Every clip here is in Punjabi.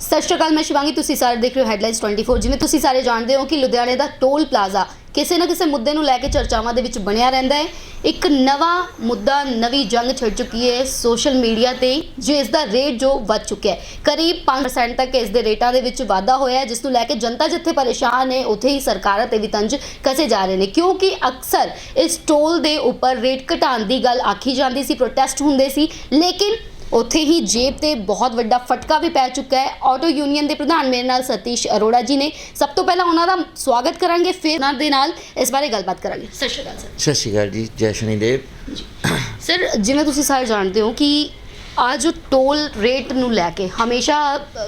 ਸਤਿ ਸ਼੍ਰੀ ਅਕਾਲ, ਮੈਂ ਸ਼ਿਵਾਂਗੀ। ਤੁਸੀਂ ਸਾਰੇ ਦੇਖ ਰਹੇ ਹੋ ਹੈਡਲਾਈਨਸ 24 ਜਿਵੇਂ ਤੁਸੀਂ ਸਾਰੇ ਜਾਣਦੇ ਹੋ ਕਿ ਲੁਧਿਆਣੇ ਦਾ ਟੋਲ ਪਲਾਜ਼ਾ ਕਿਸੇ ਨਾ ਕਿਸੇ ਮੁੱਦੇ ਨੂੰ ਲੈ ਕੇ ਚਰਚਾਵਾਂ ਦੇ ਵਿੱਚ ਬਣਿਆ ਰਹਿੰਦਾ ਹੈ। ਇੱਕ ਨਵਾਂ ਮੁੱਦਾ, ਨਵੀਂ ਜੰਗ ਛਿੜ ਚੁੱਕੀ ਹੈ ਸੋਸ਼ਲ ਮੀਡੀਆ ਤੇ ਜਿਸ ਦਾ ਰੇਟ ਜੋ ਵੱਧ ਚੁੱਕਿਆ ਹੈ। ਕਰੀਬ 5% ਤੱਕ ਇਸ ਦੇ ਰੇਟਾਂ ਦੇ ਵਿੱਚ ਵਾਧਾ ਹੋਇਆ ਹੈ, ਜਿਸ ਨੂੰ ਲੈ ਕੇ ਜਨਤਾ ਜਿੱਥੇ ਪਰੇਸ਼ਾਨ ਹੈ, ਉੱਥੇ ਹੀ ਸਰਕਾਰਾਂ ਤੇ ਵੀ ਤੰਜ ਕਸੇ ਜਾ ਰਹੇ ਨੇ। ਕਿਉਂਕਿ ਅਕਸਰ ਇਸ ਟੋਲ ਦੇ ਉੱਪਰ ਰੇਟ ਘਟਾਉਣ ਦੀ ਗੱਲ ਆਖੀ ਜਾਂਦੀ ਸੀ ਪ੍ਰੋਟੈਸਟ ਹੁੰਦੇ ਸੀ, ਲੇਕਿਨ ਉੱਥੇ ਹੀ ਜੇਬ ਤੇ ਬਹੁਤ ਵੱਡਾ ਫਟਕਾ ਵੀ ਪੈ ਚੁੱਕਾ ਹੈ। ਆਟੋ ਯੂਨੀਅਨ ਦੇ ਪ੍ਰਧਾਨ ਮੇਰੇ ਨਾਲ ਸਤੀਸ਼ ਅਰੋੜਾ ਜੀ ਨੇ। ਸਭ ਤੋਂ ਪਹਿਲਾਂ ਉਹਨਾਂ ਦਾ ਸਵਾਗਤ ਕਰਾਂਗੇ ਫਿਰ ਉਹਨਾਂ ਦੇ ਨਾਲ ਇਸ ਬਾਰੇ ਗੱਲਬਾਤ ਕਰਾਂਗੇ। ਸਤਿ ਸ਼੍ਰੀ ਅਕਾਲ ਸਰ। ਸਤਿ ਸ਼੍ਰੀ ਅਕਾਲ ਜੀ ਜੈ ਸ਼ਨੀਦੇਵ ਸਰ ਜਿਵੇਂ ਤੁਸੀਂ ਸਾਰੇ ਜਾਣਦੇ ਹੋ ਕਿ ਆ ਜੋ ਟੋਲ ਰੇਟ ਨੂੰ ਲੈ ਕੇ ਹਮੇਸ਼ਾ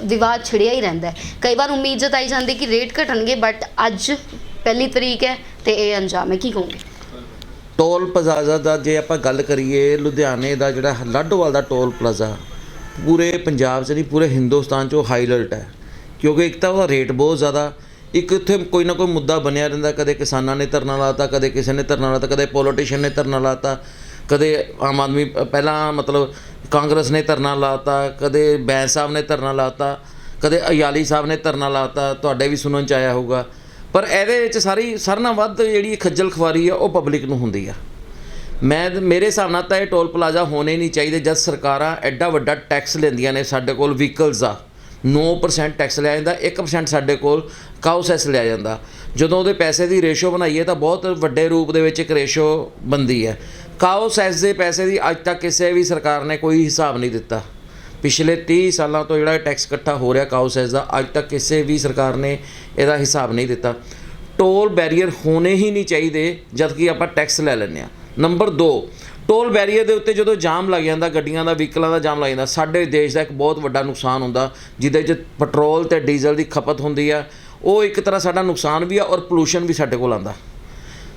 ਵਿਵਾਦ ਛਿੜਿਆ ਹੀ ਰਹਿੰਦਾ ਹੈ। ਕਈ ਵਾਰ ਉਮੀਦ ਜਤਾਈ ਜਾਂਦੀ ਕਿ ਰੇਟ ਘਟਣਗੇ ਬਟ ਅੱਜ ਪਹਿਲੀ ਤਰੀਕ ਹੈ ਤੇ ਇਹ ਅੰਜਾਮ ਹੈ। ਕੀ ਕਹੋਗੇ? ਟੋਲ ਪਲਾਜ਼ਾ ਦਾ ਜੇ ਆਪਾਂ ਗੱਲ ਕਰੀਏ, ਲੁਧਿਆਣੇ ਦਾ ਜਿਹੜਾ ਲਾਡੋਵਾਲ ਦਾ ਟੋਲ ਪਲਾਜ਼ਾ, ਪੂਰੇ ਪੰਜਾਬ 'ਚ ਨਹੀਂ, ਪੂਰੇ ਹਿੰਦੁਸਤਾਨ 'ਚ ਉਹ ਅਲਰਟ ਹੈ। ਕਿਉਂਕਿ ਇੱਕ ਤਾਂ ਉਹਦਾ ਰੇਟ ਬਹੁਤ ਜ਼ਿਆਦਾ, ਇੱਕ ਉੱਥੇ ਕੋਈ ਨਾ ਕੋਈ ਮੁੱਦਾ ਬਣਿਆ ਰਹਿੰਦਾ, ਕਦੇ ਕਿਸਾਨਾਂ ਨੇ ਧਰਨਾ ਲਾਤਾ, ਕਦੇ ਕਿਸੇ ਨੇ ਧਰਨਾ ਲਾਤਾ, ਕਦੇ ਪੋਲੀਟੀਸ਼ੀਅਨ ਨੇ ਧਰਨਾ ਲਾਤਾ, ਕਦੇ ਆਮ ਆਦਮੀ, ਪਹਿਲਾਂ ਮਤਲਬ ਕਾਂਗਰਸ ਨੇ ਧਰਨਾ ਲਾਤਾ, ਕਦੇ ਬੈਂਸ ਸਾਹਿਬ ਨੇ ਧਰਨਾ ਲਾਤਾ, ਕਦੇ ਅਯਾਲੀ ਸਾਹਿਬ ਨੇ ਧਰਨਾ ਲਾਤਾ, ਤੁਹਾਡੇ ਵੀ ਸੁਣਨ ਚ ਆਇਆ ਹੋਊਗਾ। ਪਰ ਇਹਦੇ ਵਿੱਚ ਸਾਰੀ ਸਾਰਿਆਂ ਨਾਲੋਂ ਵੱਧ ਜਿਹੜੀ ਖੱਜਲ ਖਵਾਰੀ ਆ, ਉਹ ਪਬਲਿਕ ਨੂੰ ਹੁੰਦੀ ਆ। ਮੈਂ ਮੇਰੇ ਹਿਸਾਬ ਨਾਲ ਤਾਂ ਇਹ ਟੋਲ ਪਲਾਜ਼ਾ ਹੋਣੇ ਨਹੀਂ ਚਾਹੀਦੇ, ਜਦ ਸਰਕਾਰਾਂ ਐਡਾ ਵੱਡਾ ਟੈਕਸ ਲੈਂਦੀਆਂ ਨੇ ਸਾਡੇ ਕੋਲ ਵਹੀਕਲਸ ਦਾ 9% ਟੈਕਸ ਲਿਆ ਜਾਂਦਾ 1% ਸਾਡੇ ਕੋਲ ਕਾਉਸੈਸ ਲਿਆ ਜਾਂਦਾ। ਜਦੋਂ ਉਹਦੇ ਪੈਸੇ ਦੀ ਰੇਸ਼ੋ ਬਣਾਈਏ ਤਾਂ ਬਹੁਤ ਵੱਡੇ ਰੂਪ ਦੇ ਵਿੱਚ ਇੱਕ ਰੇਸ਼ੋ ਬੰਦੀ ਹੈ ਕਾਉਸੈਸ ਦੇ ਪੈਸੇ ਦੀ ਅੱਜ ਤੱਕ ਕਿਸੇ ਵੀ ਸਰਕਾਰ ਨੇ ਕੋਈ ਹਿਸਾਬ ਨਹੀਂ ਦਿੱਤਾ। ਪਿਛਲੇ 30 ਸਾਲਾਂ ਤੋਂ ਜਿਹੜਾ ਟੈਕਸ ਇਕੱਠਾ ਹੋ ਰਿਹਾ ਕਾਊ ਸੈਸ ਦਾ, ਅੱਜ ਤੱਕ ਕਿਸੇ ਵੀ ਸਰਕਾਰ ਨੇ ਇਹਦਾ ਹਿਸਾਬ ਨਹੀਂ ਦਿੱਤਾ। ਟੋਲ ਬੈਰੀਅਰ ਹੋਣੇ ਹੀ ਨਹੀਂ ਚਾਹੀਦੇ, ਜਦ ਕਿ ਆਪਾਂ ਟੈਕਸ ਲੈ ਲੈਂਦੇ ਆ ਨੰਬਰ 2 ਟੋਲ ਬੈਰੀਅਰ ਦੇ ਉੱਤੇ ਜਦੋਂ ਜਾਮ ਲੱਗ ਜਾਂਦਾ, ਗੱਡੀਆਂ ਦਾ ਵਹੀਕਲਾਂ ਦਾ ਜਾਮ ਲੱਗ ਜਾਂਦਾ, ਸਾਡੇ ਦੇਸ਼ ਦਾ ਇੱਕ ਬਹੁਤ ਵੱਡਾ ਨੁਕਸਾਨ ਹੁੰਦਾ, ਜਿਹਦੇ 'ਚ ਪੈਟਰੋਲ ਤੇ ਡੀਜ਼ਲ ਦੀ ਖਪਤ ਹੁੰਦੀ ਆ। ਉਹ ਇੱਕ ਤਰ੍ਹਾਂ ਸਾਡਾ ਨੁਕਸਾਨ ਵੀ ਆ ਔਰ ਪੋਲੂਸ਼ਨ ਵੀ ਸਾਡੇ ਕੋਲ ਆਂਦਾ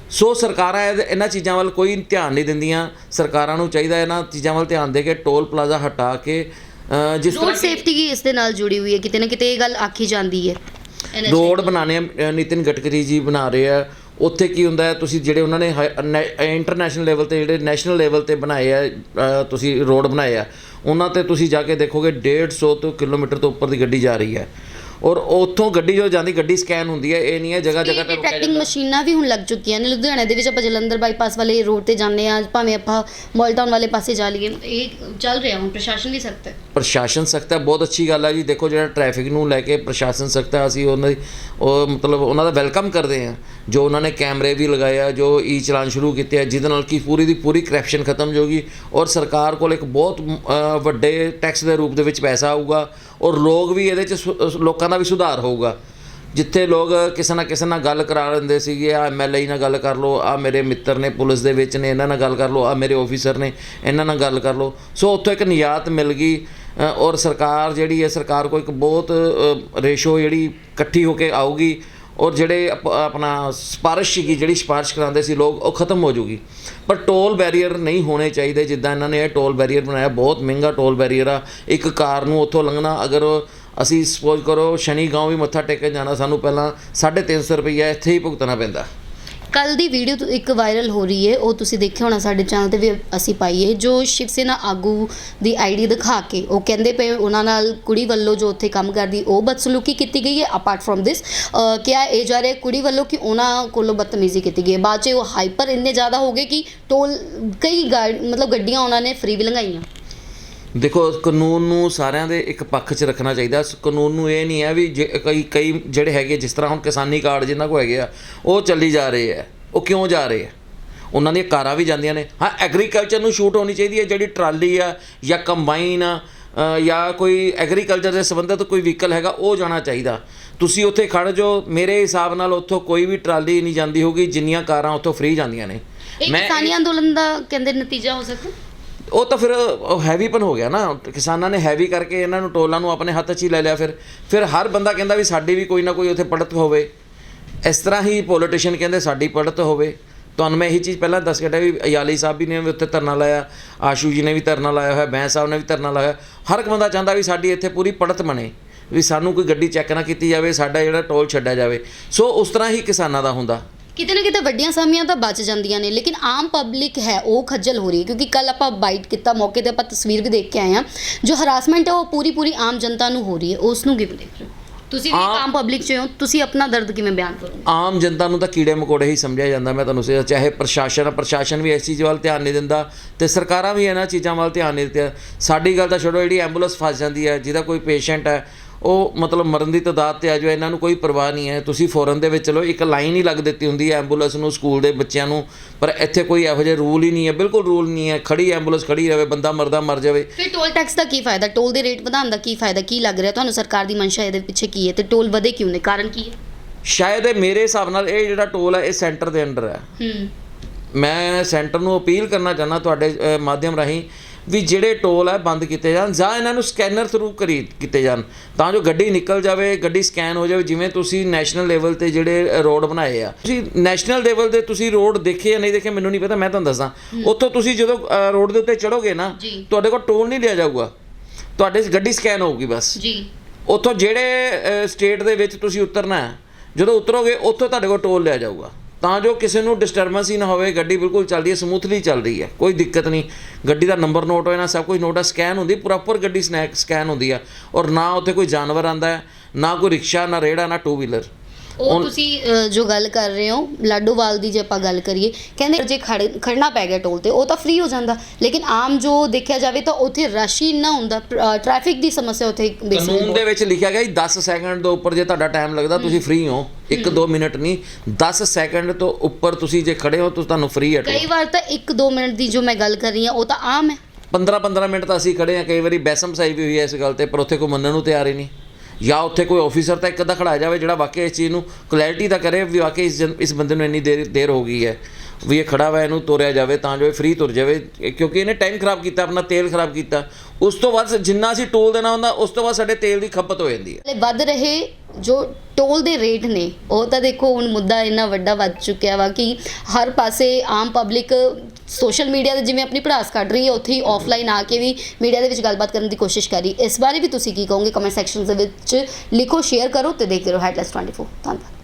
ਸੋ ਸਰਕਾਰਾਂ ਇਹਦੇ- ਇਹਨਾਂ ਚੀਜ਼ਾਂ ਵੱਲ ਕੋਈ ਧਿਆਨ ਨਹੀਂ ਦਿੰਦੀਆਂ। ਸਰਕਾਰਾਂ ਨੂੰ ਚਾਹੀਦਾ ਇਹਨਾਂ ਚੀਜ਼ਾਂ ਵੱਲ ਧਿਆਨ ਦੇ ਕੇ ਟੋਲ ਪਲਾਜ਼ਾ ਹਟਾ ਕੇ ਜਿਸ ਰੋਡ ਤਰ੍ਹਾਂ ਸੇਫਟੀ ਕੀ ਇਸ ਦੇ ਨਾਲ ਜੁੜੀ ਹੋਈ ਹੈ ਕਿਤੇ ਨਾ ਕਿਤੇ ਇਹ ਗੱਲ ਆਖੀ ਜਾਂਦੀ ਹੈ। ਰੋਡ ਬਣਾਣੇ ਨਿਤਿਨ ਗਡਕਰੀ ਜੀ ਬਣਾ ਰਹੇ ਆ। ਉੱਥੇ ਕੀ ਹੁੰਦਾ ਹੈ ਤੁਸੀਂ ਜਿਹੜੇ ਉਹਨਾਂ ਨੇ ਇੰਟਰਨੈਸ਼ਨਲ ਲੈਵਲ ਤੇ ਜਿਹੜੇ ਨੈਸ਼ਨਲ ਲੈਵਲ ਤੇ ਬਣਾਏ ਆ ਅ, ਤੁਸੀਂ ਰੋਡ ਬਣਾਏ ਆ ਉਹਨਾਂ ਤੇ ਤੁਸੀਂ ਜਾ ਕੇ ਦੇਖੋਗੇ 150 ਤੋਂ ਕਿਲੋਮੀਟਰ ਤੋਂ ਉੱਪਰ ਦੀ ਗੱਡੀ ਜਾ ਰਹੀ ਹੈ। ਔਰ ਉੱਥੋਂ ਗੱਡੀ ਜੋ ਜਾਂਦੀ ਗੱਡੀ ਸਕੈਨ ਹੁੰਦੀ ਹੈ ਇਹ ਨਹੀਂ ਹੈ ਜਗ੍ਹਾ ਜਗ੍ਹਾ ਤੇ ਰੁਕਿਆ ਟਰੈਕਿੰਗ ਮਸ਼ੀਨਾਂ ਵੀ ਹੁਣ ਲੱਗ ਚੁੱਕੀਆਂ ਨੇ। ਲੁਧਿਆਣੇ ਦੇ ਵਿੱਚ ਆਪਾਂ ਜਲੰਧਰ ਬਾਈਪਾਸ ਵਾਲੇ ਰੋਡ ਤੇ ਜਾਂਦੇ ਆ ਭਾਵੇਂ ਆਪਾਂ ਮਾਲ ਟਾਊਨ ਵਾਲੇ ਪਾਸੇ ਜਾ ਲਈਏ। ਇਹ ਚੱਲ ਰਿਹਾ ਹੁਣ ਪ੍ਰਸ਼ਾਸਨ ਵੀ ਸਖਤ ਹੈ। ਪ੍ਰਸ਼ਾਸਨ ਸਖਤ ਹੈ, ਬਹੁਤ ਅੱਛੀ ਗੱਲ ਹੈ ਜੀ। ਦੇਖੋ ਜਿਹੜਾ ਟ੍ਰੈਫਿਕ ਨੂੰ ਲੈ ਕੇ ਪ੍ਰਸ਼ਾਸਨ ਸਖਤ ਹੈ, ਅਸੀਂ ਉਹਨਾਂ ਦੀ ਉਹ ਮਤਲਬ ਉਹਨਾਂ ਦਾ ਵੈਲਕਮ ਕਰਦੇ ਹਾਂ। ਜੋ ਉਹਨਾਂ ਨੇ ਕੈਮਰੇ ਵੀ ਲਗਾਏ ਆ, ਜੋ ਈ ਚਲਾਨ ਸ਼ੁਰੂ ਕੀਤੇ ਆ, ਜਿਹਦੇ ਨਾਲ ਕਿ ਪੂਰੀ ਦੀ ਪੂਰੀ ਕਰਪਸ਼ਨ ਖਤਮ ਹੋ ਔਰ ਸਰਕਾਰ ਕੋਲ ਇੱਕ ਬਹੁਤ ਵੱਡੇ ਟੈਕਸ ਦੇ ਰੂਪ ਦੇ ਵਿੱਚ ਪੈਸਾ ਆਊਗਾ ਔਰ ਲੋਕ ਵੀ ਇਹਦੇ ਚ ਸੁ- ਲੋਕਾਂ ਦਾ ਵੀ ਸੁਧਾਰ ਹੋਊਗਾ। ਜਿੱਥੇ ਲੋਕ ਕਿਸੇ ਨਾ ਕਿਸੇ ਨਾਲ ਗੱਲ ਕਰਾ ਲੈਂਦੇ ਸੀਗੇ, ਆ ਐਮਐਲਏ ਨਾਲ ਗੱਲ ਕਰ ਲਓ, ਆ ਮੇਰੇ ਮਿੱਤਰ ਨੇ ਪੁਲਿਸ ਦੇ ਵਿੱਚ ਨੇ, ਇਹਨਾਂ ਨਾਲ ਗੱਲ ਕਰ ਲਓ, ਆ ਮੇਰੇ ਆਫੀਸਰ ਨੇ, ਇਹਨਾਂ ਨਾਲ ਗੱਲ ਕਰ ਲਓ। ਸੋ ਉੱਥੋਂ ਇੱਕ ਨਿਯਾਤ ਮਿਲ ਗਈ। ਔਰ ਸਰਕਾਰ ਜਿਹੜੀ ਹੈ, ਸਰਕਾਰ ਕੋ ਇੱਕ ਬਹੁਤ ਰੇਸ਼ੋ ਜਿਹੜੀ ਇਕੱਠੀ ਹੋ ਕੇ ਆਊਗੀ ਔਰ ਜਿਹੜੇ ਅਪ- ਆਪਣਾ ਸਪਾਰਿਸ਼ ਸੀਗੀ, ਜਿਹੜੀ ਸਪਾਰਿਸ਼ ਕਰਾਉਂਦੇ ਸੀ ਲੋਕ, ਉਹ ਖਤਮ ਹੋ ਜੂਗੀ। ਪਰ ਟੋਲ ਬੈਰੀਅਰ ਨਹੀਂ ਹੋਣੇ ਚਾਹੀਦੇ, ਜਿੱਦਾਂ ਇਹਨਾਂ ਨੇ ਇਹ ਟੋਲ ਬੈਰੀਅਰ ਬਣਾਇਆ, ਬਹੁਤ ਮਹਿੰਗਾ ਟੋਲ ਬੈਰੀਅਰ ਆ। ਇੱਕ ਕਾਰ ਨੂੰ ਉੱਥੋਂ ਲੰਘਣਾ, ਅਗਰ ਅਸੀਂ ਸਪੋਜ਼ ਕਰੋ, ਸ਼ਨੀ ਗਾਉਂ ਵੀ ਮੱਥਾ ਟੇਕਣ ਜਾਣਾ, ਸਾਨੂੰ ਪਹਿਲਾਂ 350 ਰੁਪਈਆ ਇੱਥੇ ਹੀ ਭੁਗਤਣਾ ਪੈਂਦਾ। ਕੱਲ ਦੀ ਵੀਡੀਓ ਇੱਕ ਵਾਇਰਲ ਹੋ ਰਹੀ ਹੈ, ਉਹ ਤੁਸੀਂ ਦੇਖਿਆ ਹੋਣਾ ਸਾਡੇ ਚੈਨਲ ਤੇ ਵੀ ਅਸੀਂ ਪਾਈ ਹੈ, ਜੋ ਸ਼ਿਵ ਸੈਨਾ ਆਗੂ ਦੀ ਆਈਡੀ ਦਿਖਾ ਕੇ, ਉਹ ਕਹਿੰਦੇ ਪਏ ਉਹਨਾਂ ਨਾਲ ਕੁੜੀ ਵੱਲੋਂ ਜੋ ਉੱਥੇ ਕੰਮ ਕਰਦੀ, ਉਹ ਬਦਸਲੂਕੀ ਕੀਤੀ ਗਈ ਹੈ ਅਪਾਰਟ ਫਰੋਮ ਦਿਸ ਕਿਹਾ ਇਹ ਜਾ ਰਿਹਾ ਕੁੜੀ ਵੱਲੋਂ ਕਿ ਉਹਨਾਂ ਕੋਲੋਂ ਬਦਤਮੀਜ਼ੀ ਕੀਤੀ ਗਈ ਹੈ। ਬਾਅਦ 'ਚ ਉਹ ਹਾਈਪਰ ਇੰਨੇ ਜ਼ਿਆਦਾ ਹੋ ਗਏ ਕਿ ਟੋਲ ਕਈ ਗਾੜ ਮਤਲਬ ਗੱਡੀਆਂ ਉਹਨਾਂ ਨੇ ਫ੍ਰੀ ਵੀ ਲੰਘਾਈਆਂ। ਦੇਖੋ ਕਾਨੂੰਨ ਨੂੰ ਸਾਰਿਆਂ ਦੇ ਇੱਕ ਪੱਖ 'ਚ ਰੱਖਣਾ ਚਾਹੀਦਾ। ਕਾਨੂੰਨ ਨੂੰ ਇਹ ਨਹੀਂ ਹੈ ਵੀ ਜੇ ਕਈ ਕਈ ਜਿਹੜੇ ਹੈਗੇ ਜਿਸ ਤਰ੍ਹਾਂ ਹੁਣ ਕਿਸਾਨੀ ਕਾਰਡ ਜਿਨ੍ਹਾਂ ਕੋ ਹੈਗੇ ਆ ਉਹ ਚੱਲੀ ਜਾ ਰਹੇ ਆ। ਉਹ ਕਿਉਂ ਜਾ ਰਹੇ ਆ? ਉਹਨਾਂ ਦੀਆਂ ਕਾਰਾਂ ਵੀ ਜਾਂਦੀਆਂ ਨੇ। ਹਾਂ ਐਗਰੀਕਲਚਰ ਨੂੰ ਸ਼ੂਟ ਹੋਣੀ ਚਾਹੀਦੀ ਹੈ ਜਿਹੜੀ ਟਰਾਲੀ ਆ ਜਾਂ ਕੰਬਾਈਨ ਆ ਜਾਂ ਕੋਈ ਐਗਰੀਕਲਚਰ ਦੇ ਸੰਬੰਧਿਤ ਕੋਈ ਵਹੀਕਲ ਹੈਗਾ ਉਹ ਜਾਣਾ ਚਾਹੀਦਾ। ਤੁਸੀਂ ਉੱਥੇ ਖੜ ਜੋ ਮੇਰੇ ਹਿਸਾਬ ਨਾਲ ਉੱਥੋਂ ਕੋਈ ਵੀ ਟਰਾਲੀ ਨਹੀਂ ਜਾਂਦੀ ਹੋਗੀ ਜਿੰਨੀਆਂ ਕਾਰਾਂ ਉੱਥੋਂ ਫ੍ਰੀ ਜਾਂਦੀਆਂ ਨੇ। ਇਹ ਕਿਸਾਨੀ ਅੰਦੋਲਨ ਦਾ ਕਹਿੰਦੇ ਨਤੀਜਾ ਹੋ ਸਕਦਾ? ਉਹ ਤਾਂ ਫਿਰ ਹੈਵੀਪਨ ਹੋ ਗਿਆ ਨਾ। ਕਿਸਾਨਾਂ ਨੇ ਹੈਵੀ ਕਰਕੇ ਇਹਨਾਂ ਨੂੰ ਟੋਲਾਂ ਨੂੰ ਆਪਣੇ ਹੱਥ 'ਚ ਹੀ ਲੈ ਲਿਆ ਫਿਰ। ਫਿਰ ਹਰ ਬੰਦਾ ਕਹਿੰਦਾ ਵੀ ਸਾਡੀ ਵੀ ਕੋਈ ਨਾ ਕੋਈ ਉੱਥੇ ਪੜਤ ਹੋਵੇ। ਇਸ ਤਰ੍ਹਾਂ ਹੀ ਪੋਲੀਟੀਸ਼ੀਅਨ ਕਹਿੰਦੇ ਸਾਡੀ ਪੜਤ ਹੋਵੇ। ਤੁਹਾਨੂੰ ਮੈਂ ਇਹੀ ਚੀਜ਼ ਪਹਿਲਾਂ ਦੱਸ ਕੇ ਵੀ ਅਯਾਲੀ ਸਾਹਿਬ ਵੀ ਨੇ ਵੀ ਉੱਥੇ ਧਰਨਾ ਲਾਇਆ, ਆਸ਼ੂ ਜੀ ਨੇ ਵੀ ਧਰਨਾ ਲਾਇਆ ਹੋਇਆ, ਬੈਂਸ ਸਾਹਿਬ ਨੇ ਵੀ ਧਰਨਾ ਲਾਇਆ ਹਰ ਇੱਕ ਬੰਦਾ ਚਾਹੁੰਦਾ ਵੀ ਸਾਡੀ ਇੱਥੇ ਪੂਰੀ ਪੜਤ ਬਣੇ, ਵੀ ਸਾਨੂੰ ਕੋਈ ਗੱਡੀ ਚੈੱਕ ਨਾ ਕੀਤੀ ਜਾਵੇ, ਸਾਡਾ ਜਿਹੜਾ ਟੋਲ ਛੱਡਿਆ ਜਾਵੇ। ਸੋ ਉਸ ਤਰ੍ਹਾਂ ਹੀ ਕਿਸਾਨਾਂ ਦਾ ਹੁੰਦਾ। ਕਿਤੇ ਨਾ ਕਿਤੇ ਵੱਡੀਆਂ ਸਾਮੀਆਂ ਤਾਂ ਬਚ ਜਾਂਦੀਆਂ ਨੇ ਲੇਕਿਨ ਆਮ ਪਬਲਿਕ ਹੈ ਉਹ ਖੱਜਲ ਹੋ ਰਹੀ ਹੈ ਕਿਉਂਕਿ ਕੱਲ ਆਪਾਂ ਬਾਈਟ ਕੀਤਾ ਮੌਕੇ ਤੇ ਆਪਾਂ ਤਸਵੀਰ ਵੀ ਦੇਖ ਕੇ ਆਏ ਹਾਂ। ਜੋ ਹਰਾਸਮੈਂਟ ਹੈ ਉਹ ਪੂਰੀ ਪੂਰੀ ਆਮ ਜਨਤਾ ਨੂੰ ਹੋ ਰਹੀ ਹੈ ਉਸ ਨੂੰ ਕਿਵੇਂ ਦੇਖ ਰਹੇ ਹੋ? ਤੁਸੀਂ ਵੀ ਆਮ- ਪਬਲਿਕ 'ਚ ਹੋ ਤੁਸੀਂ ਆਪਣਾ ਦਰਦ ਕਿਵੇਂ ਬਿਆਨ ਕਰੋਗੇ? ਆਮ ਜਨਤਾ ਨੂੰ ਤਾਂ ਕੀੜੇ ਮਕੌੜੇ ਹੀ ਸਮਝਿਆ ਜਾਂਦਾ ਮੈਂ ਤੁਹਾਨੂੰ ਸੇ ਚਾਹੇ ਪ੍ਰਸ਼ਾਸਨ ਆ, ਪ੍ਰਸ਼ਾਸਨ ਵੀ ਇਸ ਚੀਜ਼ ਵੱਲ ਧਿਆਨ ਨਹੀਂ ਦਿੰਦਾ ਤੇ ਸਰਕਾਰਾਂ ਵੀ ਇਹਨਾਂ ਚੀਜ਼ਾਂ ਵੱਲ ਧਿਆਨ ਨਹੀਂ ਦਿੰਦੀਆਂ ਸਾਡੀ ਗੱਲ ਤਾਂ ਛੱਡੋ ਜਿਹੜੀ ਐਂਬੂਲੈਂਸ ਫਸ ਜਾਂਦੀ ਹੈ ਜਿਹਦਾ ਕੋਈ ਪੇਸ਼ੈਂਟ ਹੈ ਉਹ ਮਤਲਬ ਮਰਨ ਦੀ ਤਦਾਦ ਤੇ ਆ ਜਾਓ ਇਹਨਾਂ ਨੂੰ ਕੋਈ ਪਰਵਾਹ ਨਹੀਂ ਹੈ। ਤੁਸੀਂ ਫੌਰਨ ਦੇ ਵਿੱਚ ਚਲੋ ਇੱਕ ਲਾਈਨ ਹੀ ਲੱਗ ਦਿੱਤੀ ਹੁੰਦੀ ਹੈ ਐਂਬੂਲੈਂਸ ਨੂੰ ਸਕੂਲ ਦੇ ਬੱਚਿਆਂ ਨੂੰ। ਪਰ ਇੱਥੇ ਕੋਈ ਇਹੋ ਜਿਹੇ ਰੂਲ ਹੀ ਨਹੀਂ ਹੈ ਬਿਲਕੁਲ ਰੂਲ ਨਹੀਂ ਹੈ। ਖੜੀ ਐਂਬੂਲੈਂਸ ਖੜੀ ਰਵੇ ਬੰਦਾ ਮਰਦਾ ਮਰ ਜਾਵੇ। ਫਿਰ ਟੋਲ ਟੈਕਸ ਦਾ ਕੀ ਫਾਇਦਾ? ਟੋਲ ਦੇ ਰੇਟ ਵਧਾਉਣ ਦਾ ਕੀ ਫਾਇਦਾ? ਕੀ ਲੱਗ ਰਿਹਾ? ਤੁਹਾਨੂੰ ਸਰਕਾਰ ਦੀ ਮਨਸ਼ਾ ਇਹਦੇ ਪਿੱਛੇ ਕੀ ਹੈ ਤੇ ਟੋਲ ਵਧੇ ਕਿਉਂ ਨੇ? ਕਾਰਨ ਕੀ ਹੈ? ਸ਼ਾਇਦ ਇਹ ਮੇਰੇ ਹਿਸਾਬ ਨਾਲ ਇਹ ਜਿਹੜਾ ਟੋਲ ਹੈ ਇਹ ਸੈਂਟਰ ਦੇ ਅੰਡਰ ਹੈ। ਹੂੰ। ਮੈਂ ਸੈਂਟਰ ਨੂੰ ਅਪੀਲ ਕਰਨਾ ਚਾਹੁੰਦਾ ਤੁਹਾਡੇ ਮਾਧਿਅਮ ਰਾਹੀਂ। ਵੀ ਜਿਹੜੇ ਟੋਲ ਹੈ ਬੰਦ ਕੀਤੇ ਜਾਣ ਜਾਂ ਇਹਨਾਂ ਨੂੰ ਸਕੈਨਰ ਥਰੂ ਕਰੀ ਕੀਤੇ ਜਾਣ। ਤਾਂ ਜੋ ਗੱਡੀ ਨਿਕਲ ਜਾਵੇ ਗੱਡੀ ਸਕੈਨ ਹੋ ਜਾਵੇ ਜਿਵੇਂ ਤੁਸੀਂ ਨੈਸ਼ਨਲ ਲੈਵਲ ਤੇ ਜਿਹੜੇ ਰੋਡ ਬਣਾਏ ਆ। ਤੁਸੀਂ ਨੈਸ਼ਨਲ ਲੈਵਲ ਤੇ ਤੁਸੀਂ ਰੋਡ ਦੇਖੇ ਜਾਂ ਨਹੀਂ ਦੇਖੇ ਮੈਨੂੰ ਨਹੀਂ ਪਤਾ ਮੈਂ ਤੁਹਾਨੂੰ ਦੱਸਾਂ। ਉੱਥੋਂ ਤੁਸੀਂ ਜਦੋਂ ਰੋਡ ਦੇ ਉੱਤੇ ਚੜੋਗੇ ਨਾ। ਤੁਹਾਡੇ ਕੋਲ ਟੋਲ ਨਹੀਂ ਲਿਆ ਜਾਊਗਾ। ਤੁਹਾਡੇ ਗੱਡੀ ਸਕੈਨ ਹੋਊਗੀ ਬਸ। ਜੀ। ਉੱਥੋਂ ਜਿਹੜੇ ਸਟੇਟ ਦੇ ਵਿੱਚ ਤੁਸੀਂ ਉਤਰਨਾ ਹੈ ਜਦੋਂ ਉਤਰੋਗੇ ਉੱਥੋਂ ਤੁਹਾਡੇ ਕੋਲ ਟੋਲ ਲਿਆ ਜਾਊਗਾ। ਤਾਂ ਜੋ ਕਿਸੇ ਨੂੰ ਡਿਸਟਰਬੈਂਸ ਹੀ ਨਾ ਹੋਵੇ, ਗੱਡੀ ਬਿਲਕੁਲ ਚੱਲਦੀ ਹੈ ਸਮੂਥਲੀ ਚੱਲ ਰਹੀ ਹੈ, ਕੋਈ ਦਿੱਕਤ ਨਹੀਂ। ਗੱਡੀ ਦਾ ਨੰਬਰ ਨੋਟ ਹੋਏ ਨਾ, ਸਭ ਕੁਝ ਨੋਟ ਆ ਸਕੈਨ ਹੁੰਦੀ ਪ੍ਰੋਪਰ ਗੱਡੀ ਸਨੈਕ ਸਕੈਨ ਹੁੰਦੀ ਆ। ਔਰ ਨਾ ਉੱਥੇ ਕੋਈ ਜਾਨਵਰ ਆਂਦਾ ਹੈ, ਨਾ ਕੋਈ ਰਿਕਸ਼ਾ, ਨਾ ਰੇੜਾ, ਨਾ ਟੂ ਵੀਲਰ ਉਹ ਤੁਸੀਂ ਅ, ਜੋ ਗੱਲ ਕਰ ਰਹੇ ਹੋ ਲਾਡੋਵਾਲ ਦੀ ਜੇ ਆਪਾਂ ਗੱਲ ਕਰੀਏ ਕਹਿੰਦੇ ਜੇ ਖੜੇ ਖੜਨਾ ਪੈ ਗਿਆ ਟੋਲ ਤੇ ਉਹ ਤਾਂ ਫ੍ਰੀ ਹੋ ਜਾਂਦਾ। ਲੇਕਿਨ ਆਮ ਜੋ ਦੇਖਿਆ ਜਾਵੇ ਤਾਂ ਉੱਥੇ ਰਸ਼ ਹੀ ਇੰਨਾ ਹੁੰਦਾ ਟ੍ਰੈਫਿਕ ਦੀ ਸਮੱਸਿਆ ਉੱਥੇ ਕਾਨੂੰਨ ਬੇਸਿਕਲੀ ਦੇ ਵਿੱਚ ਲਿਖਿਆ ਗਿਆ ਜੀ 10 ਸੈਕਿੰਡ ਤੋਂ ਉੱਪਰ ਜੇ ਤੁਹਾਡਾ ਟਾਈਮ ਲੱਗਦਾ ਤੁਸੀਂ ਫ੍ਰੀ ਹੋ। 1-2 ਮਿੰਟ ਨਹੀਂ 10 ਸੈਕਿੰਡ ਤੋਂ ਉੱਪਰ ਤੁਸੀਂ ਜੇ ਖੜੇ ਹੋ ਤਾਂ ਤੁਹਾਨੂੰ ਫ੍ਰੀ ਹੈ ਟੋਲ ਕਈ ਵਾਰ ਤਾਂ 1-2 ਮਿੰਟ ਦੀ ਜੋ ਮੈਂ ਗੱਲ ਕਰ ਰਹੀ ਹਾਂ ਉਹ ਤਾਂ ਆਮ ਹੈ। 15-15 ਮਿੰਟ ਤਾਂ ਅਸੀਂ ਖੜੇ ਆ ਕਈ ਵਾਰੀ ਬੈਸਮ ਸਾਈ ਵੀ ਹੋਈ ਹੈ ਇਸ ਗੱਲ ਤੇ ਪਰ ਉੱਥੇ ਕੋਈ ਮੰਨਣ ਨੂੰ ਤਿਆਰ ਹੀ ਨਹੀਂ। ਜਾਂ ਉੱਥੇ ਕੋਈ ਆਫੀਸਰ ਤਾਂ ਇੱਕ ਅੱਧਾ ਖੜਾ ਜਾਵੇ ਜਿਹੜਾ ਵਾਕਿਆ ਇਸ ਚੀਜ਼ ਨੂੰ ਕਲੈਰਿਟੀ ਤਾਂ ਕਰੇ ਵੀ ਵਾਕਿਆ ਇਸ ਜਨ- ਇਸ ਬੰਦੇ ਨੂੰ ਇੰਨੀ ਦੇਰ ਦੇਰ ਹੋ ਗਈ ਹੈ। ਵੀ ਇਹ ਖੜਾ ਵਾ, ਇਹਨੂੰ ਤੋਰਿਆ ਜਾਵੇ, ਤਾਂ ਜੋ ਇਹ ਫ੍ਰੀ ਤੁਰ ਜਾਵੇ ਕਿਉਂਕਿ ਇਹਨੇ ਟਾਈਮ ਖਰਾਬ ਕੀਤਾ, ਆਪਣਾ ਤੇਲ ਖਰਾਬ ਕੀਤਾ। ਉਸ ਤੋਂ ਬਾਅਦ ਜਿੰਨਾ ਅਸੀਂ ਟੋਲ ਦੇਣਾ ਹੁੰਦਾ, ਉਸ ਤੋਂ ਬਾਅਦ ਸਾਡੇ ਤੇਲ ਦੀ ਖਪਤ ਹੋ ਜਾਂਦੀ ਹੈ। ਵੱਧ ਰਹੇ ਜੋ ਟੋਲ ਦੇ ਰੇਟ ਨੇ, ਉਹ ਤਾਂ ਦੇਖੋ, ਹੁਣ ਮੁੱਦਾ ਇੰਨਾ ਵੱਡਾ ਵੱਧ ਚੁੱਕਿਆ ਵਾ ਕਿ ਹਰ ਪਾਸੇ ਆਮ ਪਬਲਿਕ ਸੋਸ਼ਲ ਮੀਡੀਆ ਤੇ ਜਿਵੇਂ ਆਪਣੀ ਪੜਾਸ ਕੱਢ ਰਹੀ ਹੈ, ਉੱਥੇ ਹੀ ਆਫਲਾਈਨ ਆ ਕੇ ਵੀ ਮੀਡੀਆ ਦੇ ਵਿੱਚ ਗੱਲਬਾਤ ਕਰਨ ਦੀ ਕੋਸ਼ਿਸ਼ ਕਰ ਰਹੀ ਇਸ ਬਾਰੇ ਵੀ ਤੁਸੀਂ ਕੀ ਕਹੋਗੇ? ਕਮੈਂਟ ਸੈਕਸ਼ਨ ਦੇ ਵਿੱਚ ਲਿਖੋ ਸ਼ੇਅਰ ਕਰੋ ਤੇ ਦੇਖਦੇ ਰਹੋ ਹੈਡਲਾਈਨਸ 24 ਧੰਨਵਾਦ।